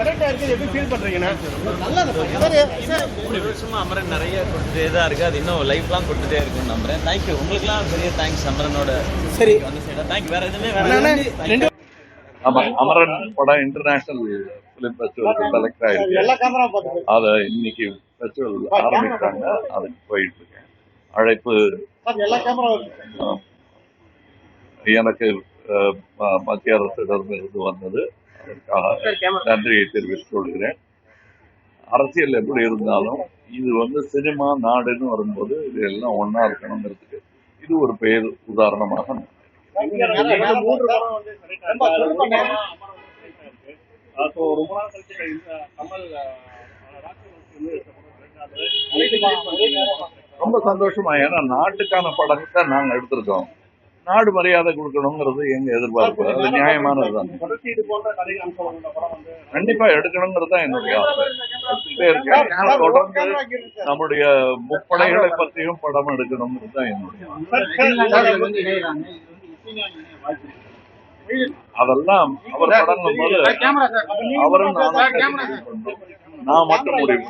ரெண்டு எப்படி ஃபீல் நல்லா அமரன் நிறைய கொடுத்துட்டே தான் இருக்கு. அது இன்னும் லைஃப் லாங் கொடுத்துட்டே இருக்கும்னு நம்புறேன். தேங்க்யூ உங்களுக்குலாம் பெரிய தேங்க்ஸ் அமரனோட சரி. வந்து சைடா தேங்க்யூ வேற எதுவுமே வேற ரெண்டு ஆமா அமரன் படம் இன்டர்நேஷனல் பிலிம் ஃபெஸ்டிவலுக்கு செலக்ட் ஆயிருக்கு. எல்லா கேமரா பார்த்து அதை இன்னைக்கு ஃபெஸ்டிவல் ஆரம்பிச்சாங்க. அதுக்கு போயிட்டு இருக்கேன் அழைப்பு எல்லா கேமரா அஹ், எனக்கு மத்திய அரசிடம் இருந்து வந்தது. அதற்காக நன்றியை தெரிவித்துக் கொள்கிறேன். அரசியல் எப்படி இருந்தாலும் இது வந்து சினிமா நாடுன்னு வரும்போது இது எல்லாம் ஒண்ணா இருக்கணுங்கிறதுக்கு இது ஒரு பெயர் உதாரணமாக. ரொம்ப சந்தோஷமா ஏன்னா நாட்டுக்கான படத்தை நாங்க எடுத்திருக்கோம். நாடு மரியாதை கொடுக்கணுங்கிறது எங்க எதிர்பார்ப்பு அது நியாயமானதுதான் கண்டிப்பா எடுக்கணுங்கிறது தான் என்னுடைய ஆசை தொடர்ந்து நம்முடைய முப்படைகளை பற்றியும் படம் எடுக்கணுங்கிறது தான் என்னுடைய. அதெல்லாம் அவர் படங்கும் போது அவரும். நான் மட்டும் முடிவு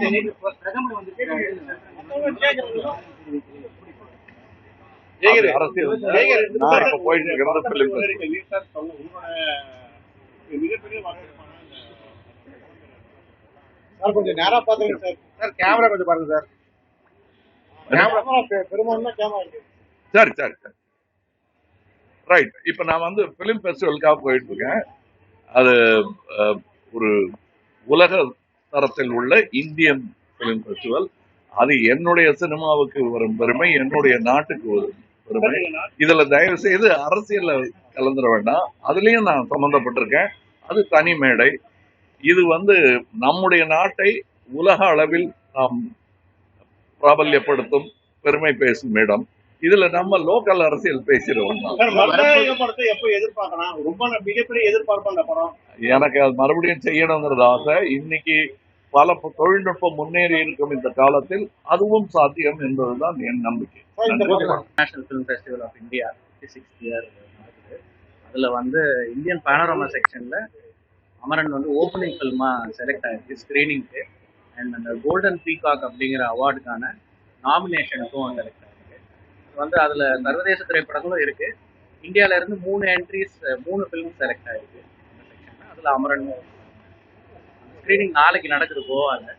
அரசியல். போயிட்டு இருக்கிறது பிலிம் உங்களோட மிகப்பெரிய வரவேற்பான சார் கொஞ்சம் நேரா பாத்துங்க சார். சார் கேமரா கொஞ்சம் பாருங்க சார். கேமரா பெரும்பாலும் கேமரா இருக்கு. சரி சரி சரி. ரைட் இப்போ நான் வந்து ஃபிலிம் ஃபெஸ்டிவலுக்காக போயிட்டு இருக்கேன். அது ஒரு உலக தரத்தில் உள்ள இந்தியன் ஃபிலிம் ஃபெஸ்டிவல் அது என்னுடைய சினிமாவுக்கு வரும் பெருமை என்னுடைய நாட்டுக்கு வரும். இதுல தயவு செய்து அரசியல்ல கலந்துட வேண்டாம். அதுலயும் நான் சம்பந்தப்பட்டிருக்கேன். அது தனி மேடை. இது வந்து நம்முடைய நாட்டை உலக அளவில் நாம் பிராபல்யப்படுத்தும் பெருமை பேசும் இடம். இதுல நம்ம லோக்கல் அரசியல் படம். எனக்கு அது மறுபடியும் செய்யணுங்கிறது ஆசை. இன்னைக்கு பல தொழில்நுட்பம் முன்னேறி இருக்கும் இந்த காலத்தில் அதுவும் சாத்தியம் என்பதுதான் என் நம்பிக்கை. National film festival of India fifty six year அதில் வந்து இந்தியன் பேனரோமா செக்ஷனில் அமரன் வந்து ஓப்பனிங் ஃபில்மாக செலக்ட் ஆயிருக்கு ஸ்க்ரீனிங்க்கு அண்ட் அந்த கோல்டன் பீகாக் அப்படிங்கிற அவார்டுக்கான நாமினேஷனுக்கும் செலக்ட் ஆயிருக்கு. வந்து அதில் சர்வதேச திரைப்படங்களும் இருக்குது இந்தியாவிலேருந்து மூணு என்ட்ரிஸ் மூணு ஃபிலிம் செலக்ட் ஆயிருக்கு. அந்த செக்ஷனில் அதில் அமரன் ட்ரைனிங் நாளைக்கு நடக்குது கோவாவில்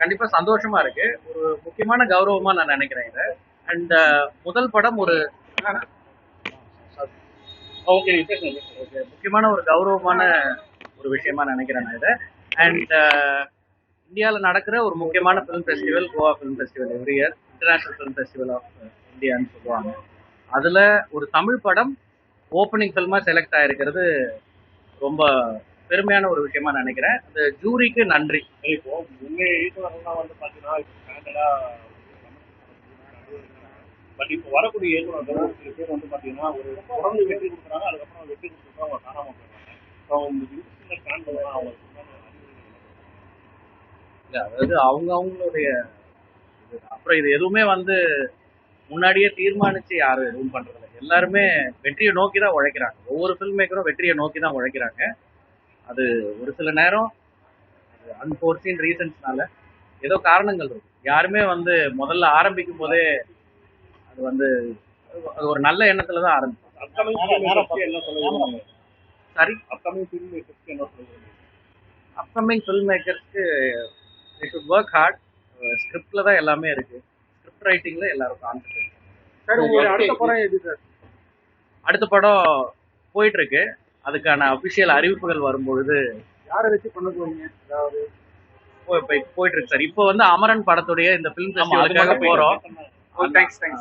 கண்டிப்பா சந்தோஷமா இருக்கு. ஒரு முக்கியமான கௌரவமா நான் நினைக்கிறேன் இதை. அண்ட் uh, முதல் படம் ஒரு ஓகே ஒரு முக்கியமான ஒரு கௌரவமான ஒரு விஷயமா நினைக்கிறேன் நான் இதை. அண்ட் uh, இந்தியாவில் நடக்கிற ஒரு முக்கியமான film festival Goa film festival every year international film festival of இந்தியான்னு சொல்லுவாங்க அதுல ஒரு தமிழ் படம் ஓப்பனிங் ஃபில்மா செலக்ட் ஆயிருக்கிறது ரொம்ப பெருமையான ஒரு விஷயமா நினைக்கிறேன். அந்த ஜூரிக்கு நன்றி. இப்போ இயக்குனர்கள்லாம் வந்து ஸ்டாண்டர்டா பட் இப்போ வரக்கூடிய இயக்குனர்கள் சில பேர் வந்து பார்த்தீங்கன்னா ஒரு தொடர்ந்து வெற்றி கொடுக்குறாங்க அதுக்கப்புறம் வெற்றி கொடுத்துட்டு அவங்க காணாம போயிடுறாங்க. ஸோ அவங்க இண்டஸ்ட்ரியில் ஸ்டாண்ட் பண்ணலாம் அவங்க இல்ல, அதாவது அவங்க அவங்களுடைய. அப்புறம் இது எதுவுமே வந்து முன்னாடியே தீர்மானிச்சு யாரும் எதுவும் பண்றது இல்ல எல்லாருமே வெற்றியை நோக்கி தான் உழைக்கிறாங்க. ஒவ்வொரு ஃபில்ம் மேக்கரும் வெற்றியை நோக்கி தான் உழைக்கிறாங்க. அது ஒரு சில நேரம் அன்ஃபோர்சீன் ரீசன்ஸ்னால ஏதோ காரணங்கள் இருக்கும். யாருமே வந்து முதல்ல ஆரம்பிக்கும் போதே அது வந்து அது ஒரு நல்ல எண்ணத்துல தான் ஆரம்பிக்கும். சரி அப்கமிங் ஃபிலிம் என்ன சொல்லுவாங்க அப்கமிங் ஃபில்ம் மேக்கர்ஸ்க்கு should ஒர்க் ஹார்ட் ஸ்கிரிப்டில் தான் எல்லாமே இருக்கு. ஸ்கிரிப்ட் ரைட்டிங்ல எல்லாரும் உங்களுடைய அடுத்த படம் போயிட்டு இருக்கு அதுக்கான அபிஷியல் அறிவிப்புகள் வரும்பொழுது யாரை வச்சு பண்ண போறீங்க? அதாவது போயிட்டு இருக்கு சார். இப்போ வந்து அமரன் படத்துடைய இந்த ஃபெஸ்டிவலுக்காக போறோம். Thanks thanks